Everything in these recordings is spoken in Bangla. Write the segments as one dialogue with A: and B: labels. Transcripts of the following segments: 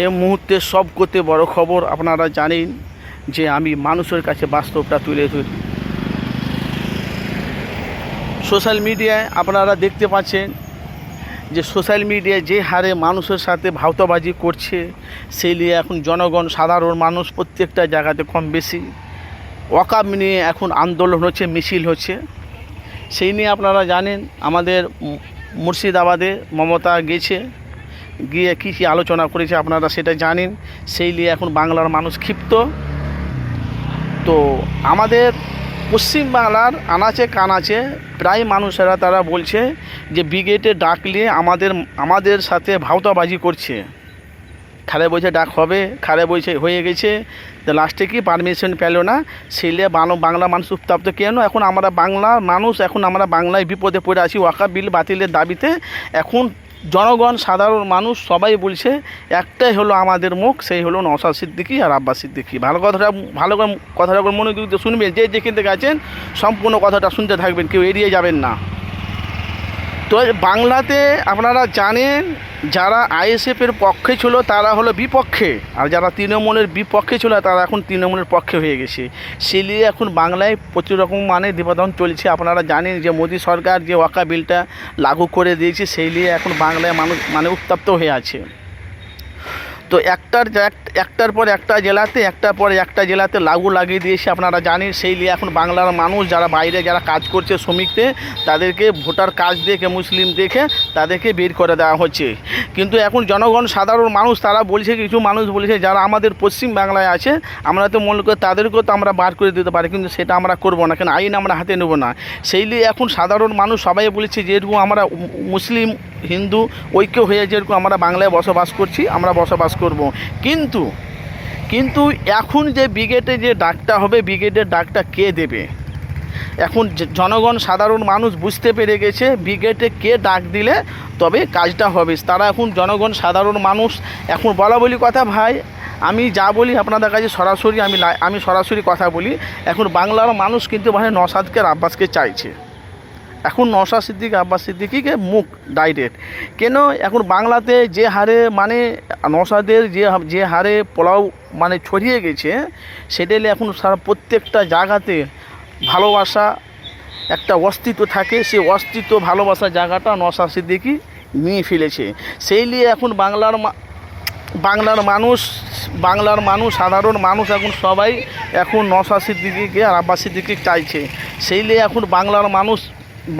A: এই মুহূর্তে সব করতে বড় খবর আপনারা জানেন যে আমি মানুষের কাছে বাস্তবটা তুলে ধরি। সোশ্যাল মিডিয়ায় আপনারা দেখতে পাচ্ছেন যে সোশ্যাল মিডিয়ায় যে হারে মানুষের সাথে ভাওতাবাজি করছে, সেই নিয়ে এখন জনগণ, সাধারণ মানুষ প্রত্যেকটা জায়গাতে কম বেশি ওয়াকাব নিয়ে এখন আন্দোলন হচ্ছে, মিছিল হচ্ছে। সেই নিয়ে আপনারা জানেন আমাদের মুর্শিদাবাদে মমতা গেছে। গিয়ে কী কী আলোচনা করেছে আপনারা সেটা জানেন। সেই নিয়ে এখন বাংলার মানুষ ক্ষিপ্ত। তো আমাদের পশ্চিমবাংলার আনাচে কানাচে প্রায় মানুষেরা তারা বলছে যে ব্রিগেডে ডাকলে আমাদের আমাদের সাথে ভাওতাবাজি করছে। খালে বইছে ডাক হবে, খালে বইছে হয়ে গেছে। তো লাস্টে কি পারমিশন পেল না? সেলে বাংলা বাংলা মানুষ উত্তাপ্ত। কেন? এখন আমরা বাংলা মানুষ, এখন আমরা বাংলায় বিপদে পড়ে আছি। ওয়াকা বিল বাতিলের দাবিতে এখন জনগণ, সাধারণ মানুষ সবাই বলছে, একটাই হলো আমাদের মুখ, সেই হলো নসাদ সিদ্দিকি আর আব্বাস সিদ্দিকি। ভালো কথাটা ভালো কথাটা মনে শুনবেন যে যেখান থেকে আছেন, সম্পূর্ণ কথাটা শুনতে থাকবেন, কেউ এড়িয়ে যাবেন না। তো বাংলাতে আপনারা জানেন, যারা আইএসএফের পক্ষে ছিল তারা হলো বিপক্ষে। আর যারা তৃণমূলের বিপক্ষে ছিল তারা এখন তৃণমূলের পক্ষে হয়ে গেছে। সেই নিয়ে এখন বাংলায় প্রচুর রকম মানে দেবাদন চলছে। আপনারা জানেন যে মোদী সরকার যে ওয়াকা বিলটা লাগু করে দিয়েছে, সেই নিয়ে এখন বাংলায় মানুষ মানে উত্তপ্ত হয়ে আছে। তো একটার একটার পর একটা জেলাতে, একটার পর একটা জেলাতে লাগু লাগিয়ে দিয়েছে আপনারা জানেন। সেই নিয়ে এখন বাংলার মানুষ যারা বাইরে যারা কাজ করছে শ্রমিকদের, তাদেরকে ভোটার কাজ দেখে, মুসলিম দেখে তাদেরকে বের করে দেওয়া হচ্ছে। কিন্তু এখন জনগণ, সাধারণ মানুষ, তারা বলছে, কিছু মানুষ বলছে, যারা আমাদের পশ্চিম বাংলায় আছে, আমরা তো মনে করি তাদেরকেও তো আমরা বার করে দিতে পারি, কিন্তু সেটা আমরা করব না, কেন আইন আমরা হাতে নেব না। সেই নিয়ে এখন সাধারণ মানুষ সবাই বলেছে যেরকম আমরা মুসলিম হিন্দু ঐক্য হয়ে যেরকম আমরা বাংলায় বসবাস করছি, আমরা বসবাস করব। কিন্তু কিন্তু এখন যে ব্রিগেডে যে ডাকটা হবে, ব্রিগেডের ডাকটা কে দেবে? এখন জনগণ, সাধারণ মানুষ বুঝতে পেরে গেছে ব্রিগেডে কে ডাক দিলে তবে কাজটা হবে। তারা এখন জনগণ, সাধারণ মানুষ। এখন বলা বলি কথা ভাই, আমি যা বলি আপনাদের কাছে সরাসরি আমি আমি সরাসরি কথা বলি। এখন বাংলার মানুষ কিন্তু ভাই নসাদকে আব্বাসকে চাইছে। এখন নশা সিদ্দিক, আব্বাস সিদ্দিকিকে মুখ ডাইরেক্ট কেন? এখন বাংলাতে যে হারে মানে নশাদের যে যে হারে পোলাও মানে ছড়িয়ে গেছে, সেটা এখন সারা প্রত্যেকটা জায়গাতে ভালোবাসা একটা অস্তিত্ব থাকে। সেই অস্তিত্ব ভালোবাসা জায়গাটা নশা সিদ্দিকি নিয়ে ফেলেছে। সেই নিয়ে এখন বাংলার বাংলার মানুষ বাংলার মানুষ, সাধারণ মানুষ এখন সবাই এখন নশা সিদ্দিকিকে আর আব্বাস সিদ্দিকি চাইছে। সেই নিয়ে এখন বাংলার মানুষ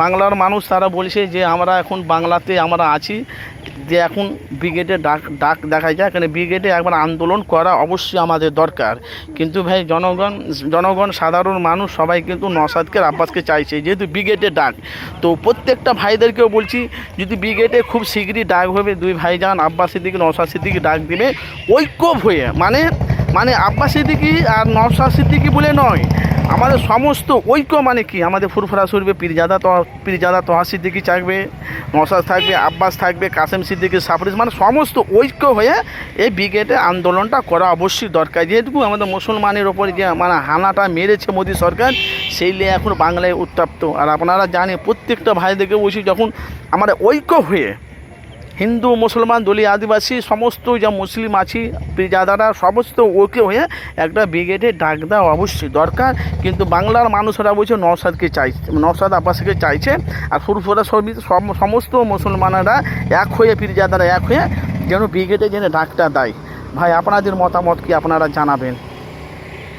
A: বাংলার মানুষ তারা বলছে যে আমরা এখন বাংলাতে আমরা আছি, যে এখন ব্রিগেডে ডাক ডাক দেখা যায় কেন ব্রিগেডে একবার আন্দোলন করা অবশ্যই আমাদের দরকার। কিন্তু ভাই, জনগণ জনগণ সাধারণ মানুষ সবাই কিন্তু নসাদকে আব্বাসকে চাইছে, যেহেতু ব্রিগেডে ডাক। তো প্রত্যেকটা ভাইদেরকেও বলছি, যদি ব্রিগেডে খুব শীঘ্রই ডাক হবে, দুই ভাইজান আব্বাস সিদ্দিকি নসাদ সিদ্দিকি ডাক দিবে, ঐক্য হয়ে মানে মানে আব্বাস সিদ্দিকি আর নসাদ সিদ্দিকি বলে নয় আমাদের সমস্ত ঐক্য মানে কি? আমাদের ফুরফুরা সুরবে পীরজাদা তো, পীরজাদা তোহা সিদ্দিকি থাকবে নসাদ থাকবে, আব্বাস থাকবে, কাসেম সিদ্দিকি সাফরিজ মানে সমস্ত ঐক্য হয়ে এই ব্রিগেডে আন্দোলনটা করা অবশ্যই দরকার। যেহেতু আমাদের মুসলমানের ওপর যে মানে হানাটা মেরেছে মোদী সরকার, সেই নিয়ে এখন বাংলায় উত্তপ্ত। আর আপনারা জানেন, প্রত্যেকটা ভাইদেরকে বলছি যখন আমাদের ঐক্য হয়ে হিন্দু, মুসলমান দলীয় আদিবাসী, সমস্ত যা মুসলিম আছি পিজাদারা সমস্ত ওকে হয়ে একটা ব্রিগেডে ডাক দেওয়া অবশ্যই দরকার। কিন্তু বাংলার মানুষেরা বলছে নওসাদকে চাই নওসাদ আব্বাসকে চাইছে, আর সম- সমস্ত মুসলমানেরা এক হয়ে, পিরজাদারা এক হয়ে যেন ব্রিগেডে যেন ডাকটা দেয়। ভাই, আপনাদের মতামত কি আপনারা জানাবেন?